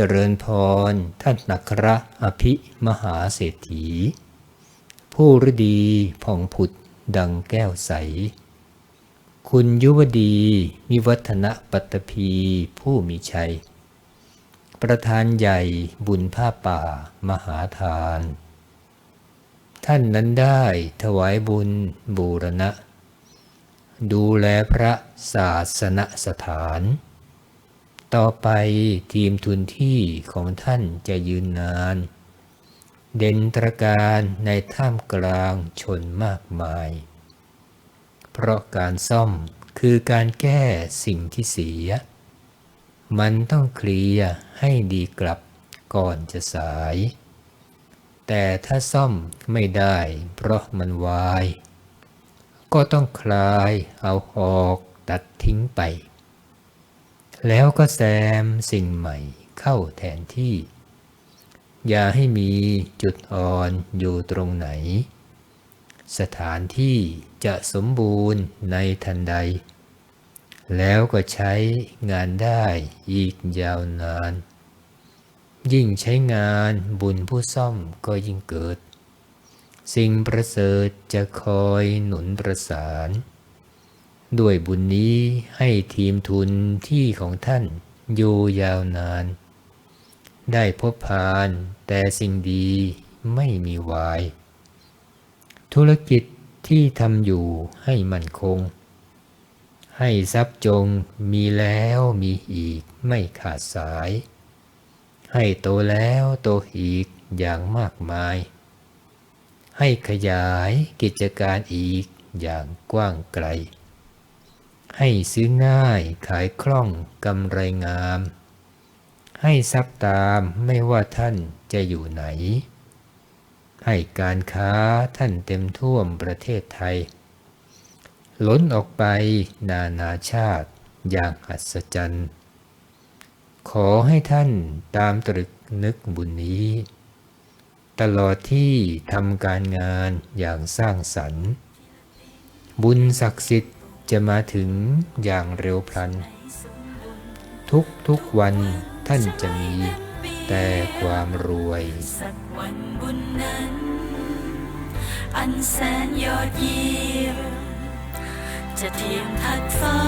เจริญพร ท่านนักระอภิมหาเศรษฐี ผู้ฤดีผ่องผุดดังแก้วใส คุณยุวดีมีวัฒนะปัตตภีผู้มีชัย ประธานใหญ่บุญผ้าป่ามหาทาน ท่านนั้นได้ถวายบุญบูรณะ ดูแลพระศาสนสถาน ต่อไปทีมทุนที่ของท่านจะยืนนาน เด่นตระการในท่ามกลางชนมากมาย เพราะการซ่อมคือการแก้สิ่งที่เสีย มันต้องเคลียร์ให้ดีกลับก่อนจะสาย แต่ถ้าซ่อมไม่ได้เพราะมันวาย ก็ต้องคลายเอาออกตัดทิ้งไป แล้วก็แซมสิ่งใหม่เข้าแทนที่ อย่าให้มีจุดอ่อนอยู่ตรงไหน สถานที่จะสมบูรณ์ในทันใด แล้วก็ใช้งานได้อีกยาวนาน ยิ่งใช้งานบุญผู้ซ่อมก็ยิ่งเกิด สิ่งประเสริฐจะคอยหนุนประสาน ด้วยบุญนี้ให้ทีมทุนที่ของท่านอยู่ยาวนาน ได้พบผ่านแต่สิ่งดีไม่มีวาย ธุรกิจที่ทำอยู่ให้มั่นคง ให้ทรัพย์จงมีแล้วมีอีกไม่ขาดสาย ให้โตแล้วโตอีกอย่างมากมาย ให้ขยายกิจการอีกอย่างกว้างไกล ให้ซื้อง่ายขายคล่องกำไรงาม ให้ทรัพย์ตามไม่ว่าท่านจะอยู่ไหน ให้การค้าท่านเต็มท่วมประเทศไทย ล้นออกไปนานาชาติอย่างอัศจรรย์ ขอให้ท่านตามตรึกนึกบุญนี้ ตลอดที่ทำการงานอย่างสร้างสรรค์ บุญศักดิ์สิทธิ์ จะมาถึงอย่างเร็วพลัน ทุกทุกวันท่านจะมีแต่ความรวย สักวันบุญนั้น อันแสนยอดเยี่ยมจะเทียมทัดฟ้า